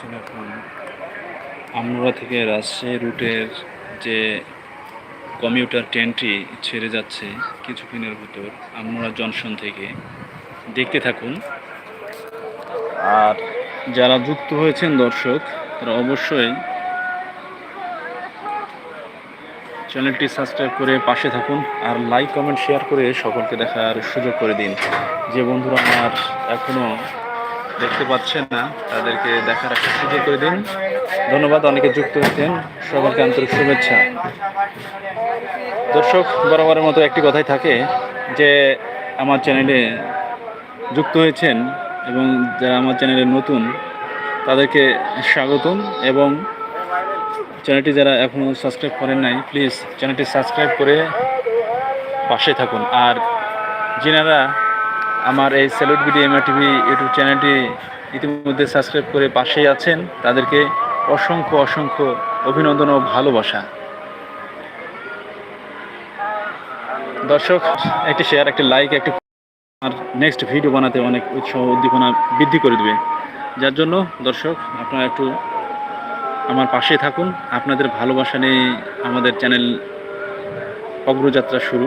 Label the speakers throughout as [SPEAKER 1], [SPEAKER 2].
[SPEAKER 1] পাচ্ছেন এখন আমনুরা থেকে রাজশাহী রুটের যে কমিউটার ট্রেনটি ছেড়ে যাচ্ছে কিছুক্ষণের ভিতর আমনুরা জনসন থেকে। দেখতে থাকুন। আর যারা যুক্ত হয়েছেন দর্শক, তারা অবশ্যই চ্যানেলটি সাবস্ক্রাইব করে পাশে থাকুন আর লাইক, কমেন্ট, শেয়ার করে সকলকে দেখার সুযোগ করে দিন। যে বন্ধুরা আমার এখনও দেখতে পাচ্ছেন না, তাদেরকে দেখার একটা সুযোগ করে দিন। ধন্যবাদ, অনেকে যুক্ত হয়েছেন। সকলকে আন্তরিক শুভেচ্ছা। দর্শক, বরাবরের মতো একটি কথাই থাকে যে, আমার চ্যানেলে যুক্ত হয়েছেন এবং যারা আমার চ্যানেলে নতুন, তাদেরকে স্বাগতম এবং চ্যানেলটি যারা এখনও সাবস্ক্রাইব করেন নাই, প্লিজ চ্যানেলটি সাবস্ক্রাইব করে পাশে থাকুন। আর যিনারা আমার এই salute BD MR TV YouTube চ্যানেলটি ইতিমধ্যে সাবস্ক্রাইব করে পাশেই আছেন। তাদেরকে অসংখ্য অসংখ্য অভিনন্দন ও ভালোবাসা। দর্শক, একটি শেয়ার একটি লাইক একটি আর নেক্সট ভিডিও বানাতে অনেক উৎসাহ, উদ্দীপনা বৃদ্ধি করে দেবে। যার জন্য দর্শক, আপনারা একটু আমার পাশে থাকুন। আপনাদের ভালোবাসা নিয়ে আমাদের চ্যানেল অগ্রযাত্রা শুরু।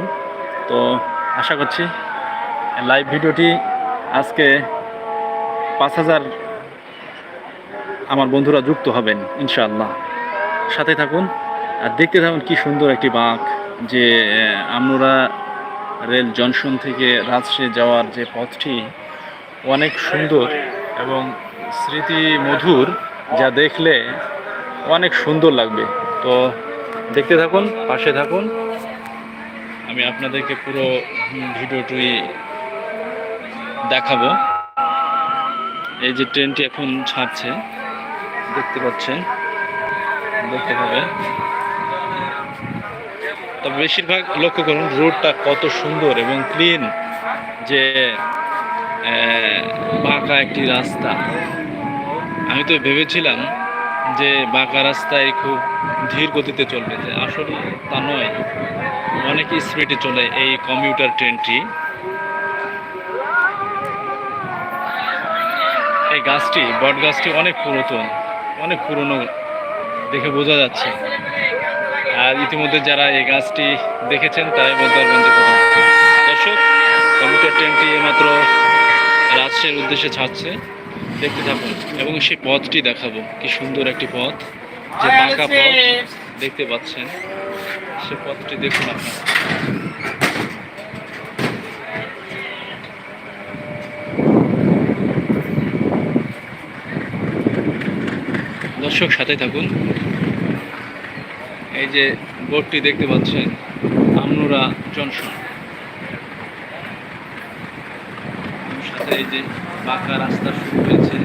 [SPEAKER 1] তো আশা করছি লাইভ ভিডিওটি আজকে পাঁচ হাজার আমার বন্ধুরা যুক্ত হবেন, ইনশাআল্লাহ। সাথে থাকুন আর দেখতে থাকুন কি সুন্দর একটি বাঁক যে আমরা রেল জংশন থেকে রাজশাহী যাওয়ার যে পথটি অনেক সুন্দর এবং স্মৃতি মধুর, যা দেখলে অনেক সুন্দর লাগবে। তো দেখতে থাকুন, পাশে থাকুন। আমি আপনাদেরকে পুরো ভিডিওটি দেখাবো। এই যে ট্রেনটি এখন ছাড়ছে, দেখতে পাচ্ছেন, দেখতে হবে। তবে বেশিরভাগ লক্ষ্য করুন, রোডটা কত সুন্দর এবং ক্লিন যে বাঁকা একটি রাস্তা। আমি তো ভেবেছিলাম যে বাঁকা রাস্তায় খুব ধীর গতিতে চলবে আসলে তা নয়। অনেক স্পিডে চলে এই কমিউটার ট্রেনটি এই গাছটি বট গাছটি অনেক পুরাতন অনেক পুরনো দেখে বোঝা যাচ্ছে। আর ইতিমধ্যে যারা এই গাছটি দেখেছেন তারাই বলতে পারবেন যে দর্শক কমিউটার ট্রেনটি মাত্র রাজশাহীর উদ্দেশ্যে ছাড়ছে। দেখতে থাকুন এবং সেই পথটি দেখাবো। কি সুন্দর একটি পথ যে বাঁকা পথ দেখতে পাচ্ছেন। সে পথটি দেখুন আপনারা। দর্শক সাথে থাকুন। এই যে বোর্ডটি দেখতে পাচ্ছেন, আমনুরা জনসন সাথে এই যে পাকা রাস্তা শুরু হয়েছে।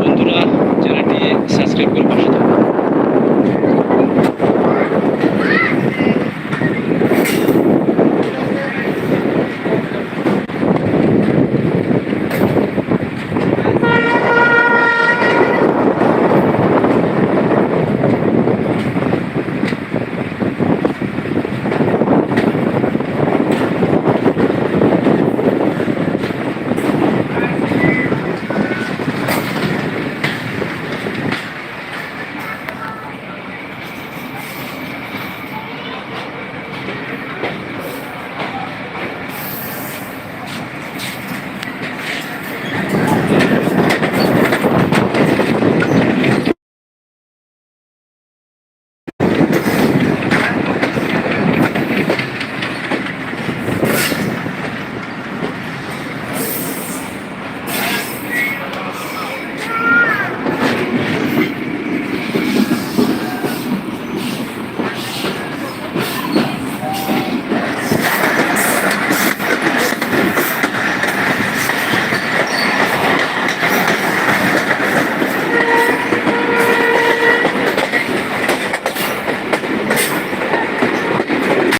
[SPEAKER 1] বন্ধুরা চ্যানেলটি সাবস্ক্রাইব করে পাশে থাকুন।